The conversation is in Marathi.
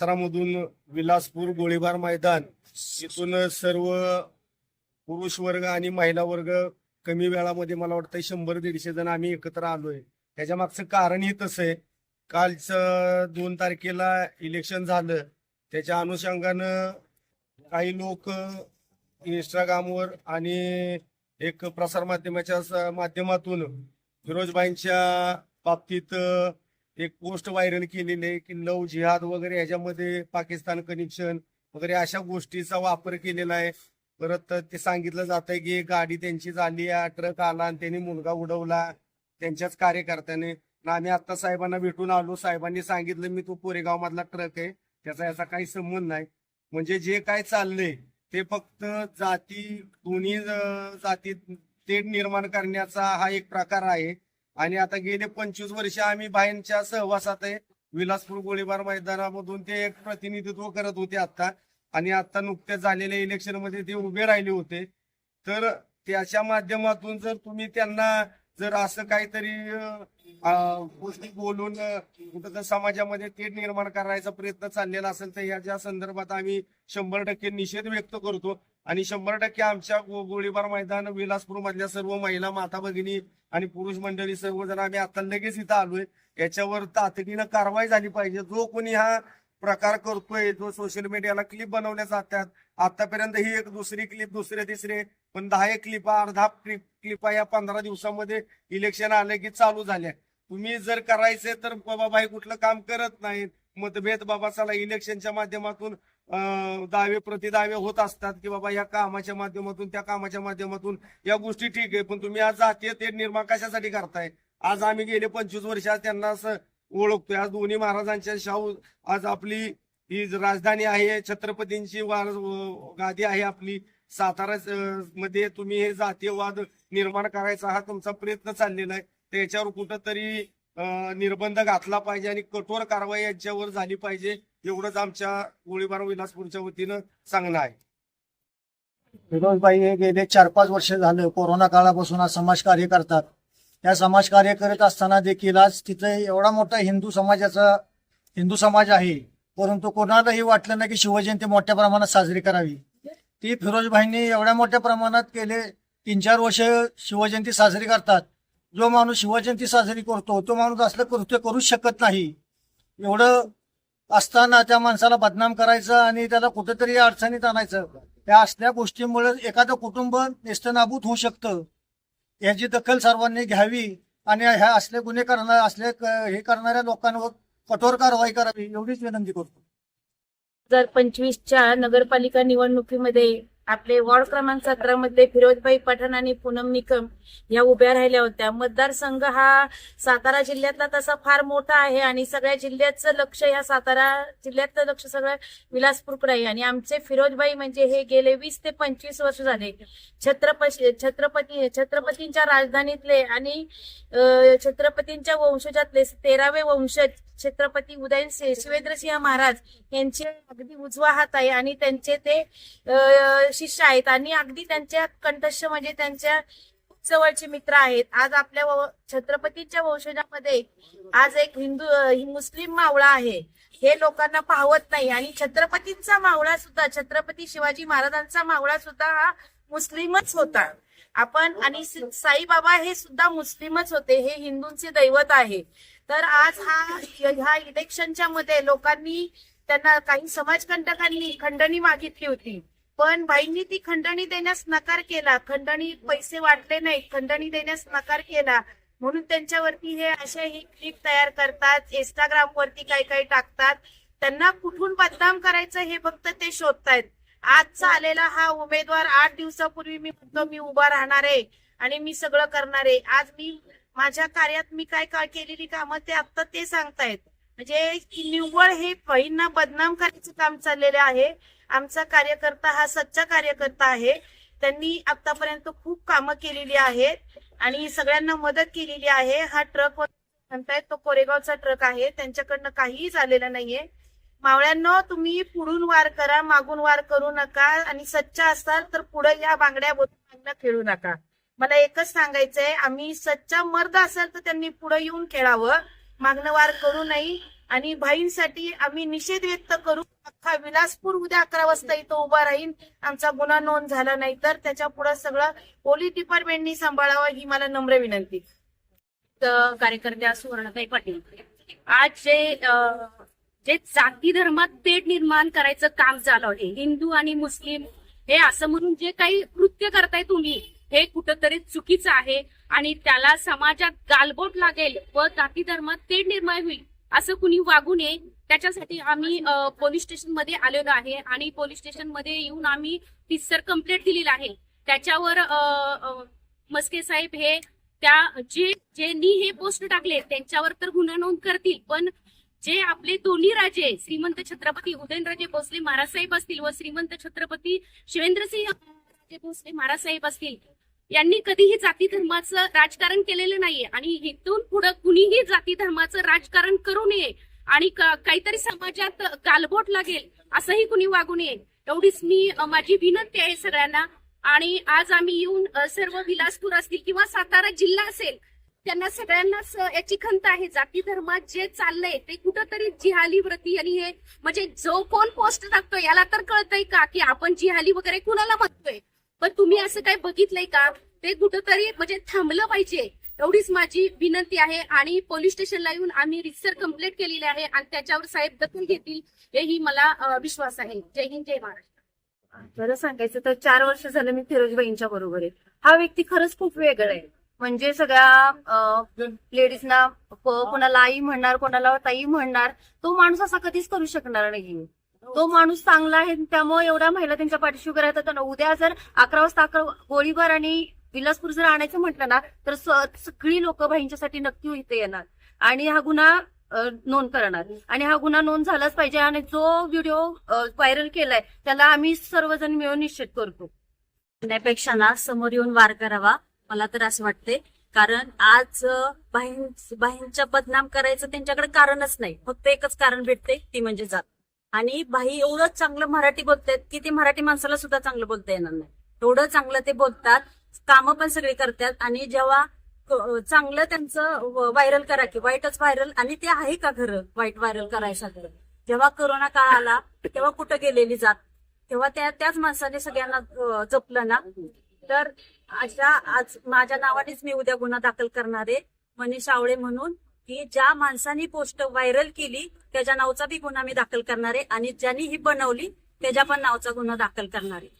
सातारामधून विलासपूर गोळीबार मैदान इथून सर्व पुरुष वर्ग आणि महिला वर्ग कमी वेळामध्ये मला वाटतं शंभर दीडशे जण आम्ही एकत्र आलोय. त्याच्या मागचं कारणही तसं आहे. कालचं दोन तारखेला इलेक्शन झालं. त्याच्या अनुषंगानं काही लोक इंस्टाग्रामवर आणि एक प्रसार माध्यमाच्या माध्यमातून फिरोजबाईंच्या बाबतीत एक पोस्ट व्हायरल केलेली आहे की लव जिहाद वगैरे याच्यामध्ये पाकिस्तान कनेक्शन वगैरे अशा गोष्टीचा वापर केलेला आहे. परत ते सांगितलं जात आहे की गाडी त्यांची झाली ट्रक आला आणि त्यांनी मुलगा उडवला त्यांच्याच कार्यकर्त्याने. आणि आम्ही आता साहेबांना भेटून आलो. साहेबांनी सांगितलं मी तो कोरेगाव मधला ट्रक आहे. त्याचा याचा काही संबंध नाही. म्हणजे जे काय चाललंय ते फक्त जाती दोन्ही जाती ते निर्माण करण्याचा हा एक प्रकार आहे. आणि आता गेले पंचवीस वर्ष आम्ही बाईंच्या सहवासात आहे विलासपूर गोळीबार मैदानामधून ते एक प्रतिनिधित्व करत होते आता आणि आता नुकत्याच झालेल्या इलेक्शनमध्ये ते उभे राहिले होते. तर त्याच्या माध्यमातून जर तुम्ही त्यांना जर असं काहीतरी गोष्टी बोलून कुठं समाजामध्ये तेढ निर्माण करायचा प्रयत्न चाललेला असेल तर ह्याच्या संदर्भात आम्ही शंभर टक्के निषेध व्यक्त करतो. आणि शंभर टक्के आमच्या गोळीबार मैदान विलासपूर मधल्या सर्व महिला माता भगिनी आणि पुरुष मंडळी सर्वजण आम्ही आता लगेच इथं आलोय. याच्यावर तातडीनं कारवाई झाली पाहिजे. जो कोणी हा प्रकार करतोय जो सोशल मीडियाला क्लिप बनवल्या जातात. आतापर्यंत ही एक दुसरी क्लिप दुसरे तिसरे पण दहा एक क्लिपा अर्धा क्लिप क्लिपा या पंधरा दिवसामध्ये इलेक्शन आले की चालू झाल्या. तुम्ही जर करायचे तर बाबा भाई कुठलं काम करत नाहीत. मतभेद बाबा चला इलेक्शनच्या माध्यमातून दावे प्रतिदावे होत असतात की बाबा या कामाच्या माध्यमातून त्या कामाच्या माध्यमातून या गोष्टी ठीक आहे पण तुम्ही आज जातीय ते निर्माण कशासाठी करताय? आज आम्ही गेले पंचवीस वर्ष त्यांना असं ओळखतोय. आज दोन्ही महाराजांच्या शाहू आज आपली ही राजधानी आहे छत्रपतींची वार गादी आहे आपली. सातारा मध्ये तुम्ही हे जातीयवाद निर्माण करायचा हा तुमचा प्रयत्न चाललेला आहे. त्याच्यावर कुठंतरी निर्बंध घातला पाहिजे आणि कठोर कारवाई यांच्यावर झाली पाहिजे एवढंच आमच्या गोळीबार विलासपूरच्या वतीनं सांगणं आहे. विनोदबाई हे गेले चार पाच वर्ष झालं. कोरोना काळापासून आज समाज कार्य करतात. त्या समाजकार्य करत असताना देखील आज तिथे एवढा मोठा हिंदू समाजाचा हिंदू समाज आहे. परंतु कोणालाही वाटलं नाही की शिवजयंती मोठ्या प्रमाणात साजरी करावी. ती फिरोजभाईंनी एवढ्या मोठ्या प्रमाणात केले. तीन चार वर्ष शिवजयंती साजरी करतात. जो माणूस शिवजयंती साजरी करतो तो माणूस असलं कृत्य करूच शकत नाही. एवढं असताना त्या माणसाला बदनाम करायचं आणि त्याला कुठेतरी अडचणीत आणायचं. त्या असल्या गोष्टीमुळे एखादं कुटुंब नेस्तनाबूत होऊ शकतं. याची दखल सर्वांनी घ्यावी आणि ह्या असले गुन्हे करणार असले हे करणाऱ्या लोकांवर कठोर कारवाई करावी एवढीच विनंती करतो. हजार पंचवीसच्या नगरपालिका निवडणुकीमध्ये आपले वॉर्ड क्रमांक सतरा मध्ये फिरोजबाई पठाण आणि पूनम निकम या उभ्या राहिल्या होत्या. मतदारसंघ हा सातारा जिल्ह्यातला तसा फार मोठा आहे आणि सगळ्या जिल्ह्याचं लक्ष या सातारा जिल्ह्यातलं लक्ष सगळं विलासपूरकडे आहे. आणि आमचे फिरोजबाई म्हणजे हे गेले वीस ते पंचवीस वर्ष झाले. छत्रपती छत्रपती छत्रपतींच्या राजधानीतले आणि छत्रपतींच्या वंशजातले तेरावे वंशज छत्रपती उदयन शिवेंद्रसिंह महाराज यांचे अगदी उजवा हात आहे आणि त्यांचे ते शिष्य आहेत. आणि अगदी त्यांच्या कंठस्थ म्हणजे त्यांच्या जवळचे मित्र आहेत. आज आपल्या छत्रपतीच्या छत्रपतींच्या वंशजामध्ये आज एक हिंदू मुस्लिम मावळा आहे. हे लोकांना पाहवत नाही. आणि छत्रपतींचा मावळा सुद्धा छत्रपती शिवाजी महाराजांचा मावळा सुद्धा हा मुस्लिमच होता. आपण आणि साईबाबा हे सुद्धा मुस्लिमच होते. हे हिंदूंचे दैवत आहे. तर आज हा ह्या इलेक्शनच्या मध्ये लोकांनी त्यांना काही समाजकंटकांनी खंडणी मागितली होती. पण बाईंनी ती खंडणी देण्यास नकार केला. खंडणी पैसे वाटले नाही खंडणी देण्यास नकार केला. म्हणून त्यांच्यावरती हे असे ही क्लिप तयार करतात. इंस्टाग्राम वरती काही काही टाकतात. त्यांना कुठून बदनाम करायचं हे फक्त ते शोधतायत. आजचा आलेला हा उमेदवार आठ दिवसापूर्वी मी म्हणतो मी उभा राहणार आहे आणि मी सगळं करणार आहे. आज मी माझ्या कार्यात मी काय काय केलेली कामं ते आता ते सांगतायत. म्हणजे निव्वळ हे बहीणना बदनाम करायचं काम चाललेलं आहे. आमचा कार्यकर्ता हा सच्चा कार्यकर्ता आहे. त्यांनी आतापर्यंत खूप कामं केलेली आहेत आणि सगळ्यांना मदत केलेली आहे. हा ट्रक म्हणतायत तो कोरेगावचा ट्रक आहे. त्यांच्याकडनं काहीही झालेलं नाहीये. मावळ्यांना तुम्ही पुढून वार करा मागून वार करू नका आणि सच्चा असाल तर पुढे या बांगड्या बोलून खेळू नका. मला एकच सांगायचंय आम्ही सच्चा मर्द असेल तर त्यांनी पुढे येऊन खेळावं. मागणवार करू नये आणि भाईंसाठी आम्ही निषेध व्यक्त करू. अख्खा विलासपूर उद्या अकरा वाजता इथं उभा राहीन. आमचा गुन्हा नोंद झाला नाही तर त्याच्या पुढे सगळं पोलीस डिपार्टमेंटनी सांभाळावं ही मला नम्र विनंती. कार्यकर्त्या सुवर्णताई पाटील आज जे जे जाती धर्मात पेट निर्माण करायचं काम चालू आहे हिंदू आणि मुस्लिम हे असं म्हणून जे काही कृत्य करताय तुम्ही हे कुठंतरी चुकीचं आहे आणि त्याला समाजात गालबोट लागेल व जाती धर्मात तेढ निर्माण होईल असं कुणी वागू नये. त्याच्यासाठी आम्ही पोलीस स्टेशनमध्ये आलेलो आहे आणि पोलीस स्टेशनमध्ये येऊन आम्ही तिसर कंप्लेंट दिलेलं आहे. त्याच्यावर अ, मस्के साहेब हे त्या जे ज्यांनी हे पोस्ट टाकले त्यांच्यावर तर गुन्हा नोंद करतील पण जे आपले दोन्ही राजे श्रीमंत छत्रपती उदयनराजे भोसले महाराज साहेब असतील व श्रीमंत छत्रपती शिवेंद्रसिंह भोसले महाराज साहेब असतील यांनी कधीही जाती धर्माचं राजकारण केलेलं नाहीये. आणि इथून पुढे कुणीही जाती धर्माचं राजकारण करू नये आणि काहीतरी समाजात गालबोट लागेल असंही कुणी वागू नये. एवढीच मी माझी विनंती आहे सगळ्यांना. आणि आज आम्ही येऊन सर्व विलासपूर असतील किंवा सातारा जिल्हा असेल त्यांना सगळ्यांनाच याची खंत आहे. जाती धर्मात जे चाललंय ते कुठंतरी जिहाली व्रती आणि हे म्हणजे जो कोण पोस्ट टाकतोय याला तर कळतंय का की आपण जिहाली वगैरे कुणाला म्हणतोय? पण तुम्ही असं काय बघितलंय का? ते कुठंतरी म्हणजे थांबलं पाहिजे. एवढीच माझी विनंती आहे. आणि पोलीस स्टेशनला येऊन आम्ही रिसर कंप्लेंट केलेली आहे आणि त्याच्यावर साहेब दखल घेतील हेही मला विश्वास आहे. जय हिंद जय महाराष्ट्र. खरं सांगायचं तर चार वर्ष झालं मी फिरोजबाईंच्या बरोबर आहे. हा व्यक्ती खरंच खूप वेगळा आहे. म्हणजे सगळ्या लेडीजना कोणाला आई म्हणणार कोणाला ताई म्हणणार तो माणूस असा कधीच करू शकणार नाही. तो माणूस चांगला आहे त्यामुळे एवढ्या महिला त्यांच्या पाठीशी उभ्या राहतात. उद्या जर अकरा वाजता अकरा गोळीबार आणि विलासपूर जर आणायचं म्हटलं ना तर सगळी लोक भाईंच्यासाठी नक्की इथे येणार. आणि हा गुन्हा नोंद करणार. आणि हा गुन्हा नोंद झालाच पाहिजे आणि जो व्हिडिओ व्हायरल केलाय त्याला आम्ही सर्वजण मिळून निश्चित करतो. करण्यापेक्षा ना समोर येऊन वार करावा मला तर असं वाटते कारण आज अं, बाहींच्या बदनाम करायचं त्यांच्याकडे कारणच नाही. फक्त एकच कारण भेटते ती म्हणजे जात. आणि बाई एवढं चांगलं मराठी बोलतात की ते मराठी माणसाला सुद्धा चांगलं बोलता येणार नाही. एवढं चांगलं ते बोलतात कामं पण सगळे करतात आणि जेव्हा चांगलं त्यांचं व्हायरल करा की वाईटच व्हायरल आणि ते आहे का खरं वाईट व्हायरल करायसाठी? जेव्हा कोरोना काळ आला तेव्हा कुठं गेलेली जात? तेव्हा त्या त्याच माणसाने सगळ्यांना जपलं ना? तर अशा आज माझ्या नावानेच मी उद्या गुन्हा दाखल करणारे मनीष आवळे म्हणून की ज्या माणसाने पोस्ट व्हायरल केली त्याच्या नावचा बी गुन्हा मी दाखल करणार आहे आणि ज्यांनी ही बनवली त्याच्या पण नावचा गुन्हा दाखल करणार. आहे